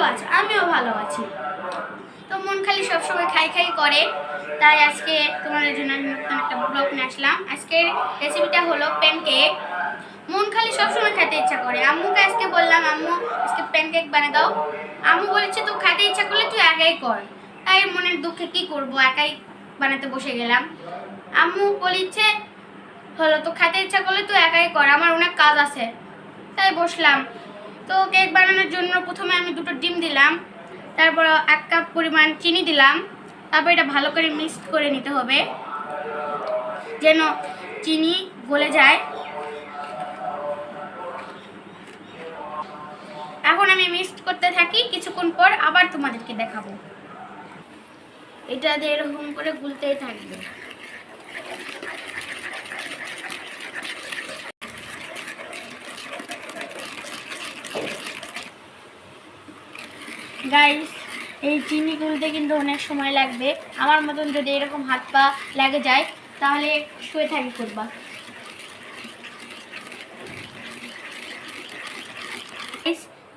ভালো আছো? আমিও ভালো আছি। তো মন খালি সবসময় খাই খাই করে। তাই আজকে তোমাদের জন্য আমি নতুন একটা ব্লগ নিয়ে আসলাম। আজকের রেসিপিটা হলো প্যানকেক মন খালি সবসময় খেতে ইচ্ছা করে। আম্মুকে আজকে বললাম, আম্মু, আজকে প্যানকেক বানিয়ে দাও। আম্মু বলেছে, তো খেতে ইচ্ছা করলে তুই একাই কর। তাই মনের দুঃখে কি করব? একাই বানাতে বসে গেলাম। আম্মু বলিচ্ছে হলো, তো খেতে ইচ্ছা করলে তুই একাই কর। আমার অনেক কাজ আছে। তাই বসলাম। তো কেক বানানোর জন্য প্রথমে আমি দুটো ডিম দিলাম, তারপর এক কাপ পরিমাণ চিনি দিলাম, তারপর এটা ভালো করে মিক্সড করে নিতে হবে, যেন চিনি গলে যায়। এখন আমি মিক্সড করতে থাকি, কিছুক্ষণ পর আবার তোমাদেরকে দেখাবো। এটা এরকম করে গুলতেই থাকবে। গাইস এই চিনি গুলতে কিন্তু অনেক সময় লাগবে। আমার মতন যদি এরকম হাত পা লাগে যায়, তাহলে শুয়ে থাকি করবা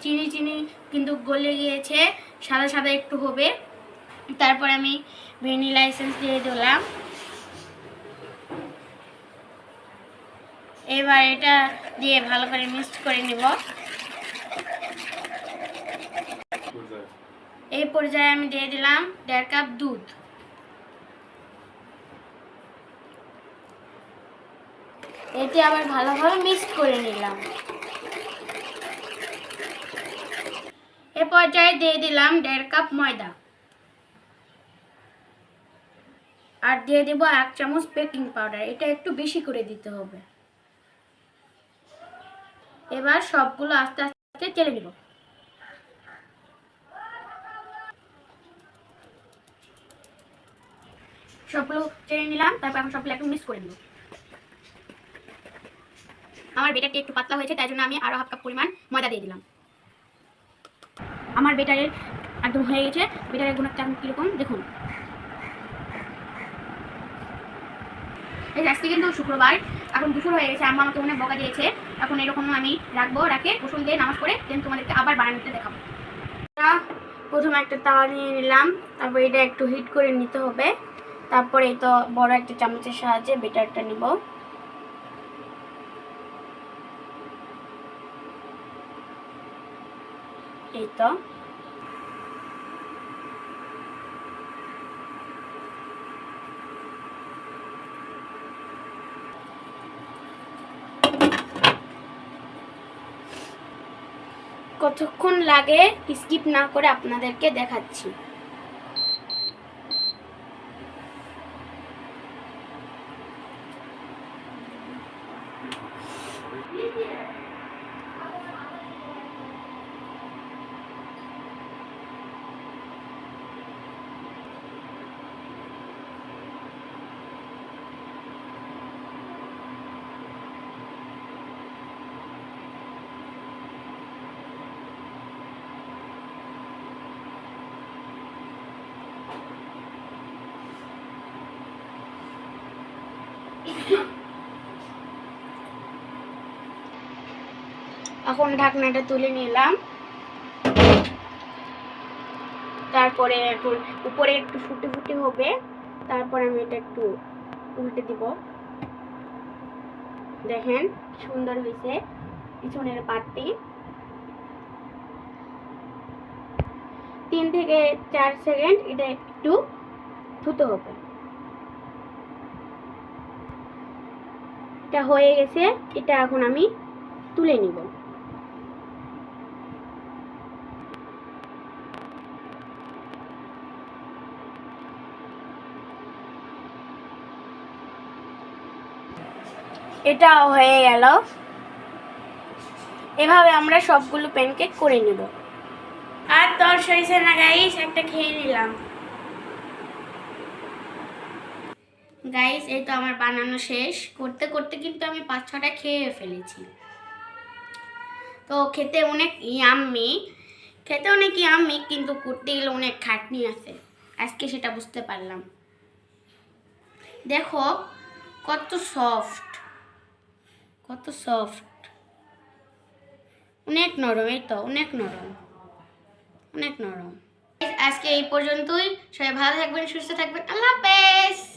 চিনি চিনি কিন্তু গলে গিয়েছে, সাদা সাদা একটু হবে। তারপর আমি ভ্যানিলা এসেন্স দিয়ে দিলাম। এবার এটা দিয়ে ভালো করে মিক্সড করে নিব। এই পর্যায়ে আমি দিয়ে দিলাম দেড় কাপ দুধ। এটি আবার ভালোভাবে মিক্স করে নিলাম। এ পর্যায়ে দিয়ে দিলাম দেড় কাপ ময়দা। আর দিয়ে দেব এক চামচ বেকিং পাউডার, এটা একটু বেশি করে দিতে হবে। এবার সবগুলো আস্তে আস্তে চেলে নিব। সবগুলো চেড়ে নিলাম, তারপর এখন সবগুলো একটু মিক্স করে নেব। আমার বেটারটি একটু পাতলা হয়েছে, তাই জন্য আমি আরও হাফ কাপ পরিমাণ ময়দা দিয়ে দিলাম। আমার বেটারের একদম হয়ে গেছে, বেটারের গুণার চান কীরকম, দেখুন। এই আজকে কিন্তু শুক্রবার, এখন দুপুর হয়ে গেছে, আম্মা আমাকে অনেক বকা দিয়েছে, এখন এরকম আমি রাখব, রাখে গোসল দিয়ে নামাজ পড়ে, দেন তোমাদেরকে আবার বানানোতে দেখাবো। প্রথমে একটা তাওয়া নিয়ে নিলাম, তারপর এটা একটু হিট করে নিতে হবে। তারপরে এই তো বড় একটা চামচের সাহায্যে বেটারটা নিব। এই তো। কতক্ষণ লাগে স্কিপ না করে আপনাদেরকে দেখাচ্ছি। এখন ঢাকনাটা তুলে নিলাম। তারপরে উপরে একটু ফুটে ফুটে হবে। তারপর আমি এটা একটু উল্টে দিব। দেখেন, সুন্দর হয়েছে পিছনের পাটটি। তিন থেকে চার সেকেন্ড এটা একটু ধুতে হবে। এটা হয়ে গেছে, এটা এখন আমি তুলে নিব। এটাও হয়ে গেল। এভাবে আমরা সবগুলো প্যানকেক করে নেব। আর তোর সরিষা না গাইস একটা খেয়ে নিলাম। গাইস এই তো আমার বানানো শেষ। করতে করতে কিন্তু আমি পাঁচ, ছটা খেয়ে ফেলেছি। তো খেতে অনেক ইয়াম্মি খেতে অনেক ইয়াম্মি কিন্তু করতে গেলে অনেক খাটনি আছে। আজকে সেটা বুঝতে পারলাম। দেখো, কত সফট কত সফট অনেক নরম, এই তো, অনেক নরম। অনেক নরম। আজকে এই পর্যন্তই। সবাই ভালো থাকবেন, সুস্থ থাকবেন। আল্লাহ হাফেজ!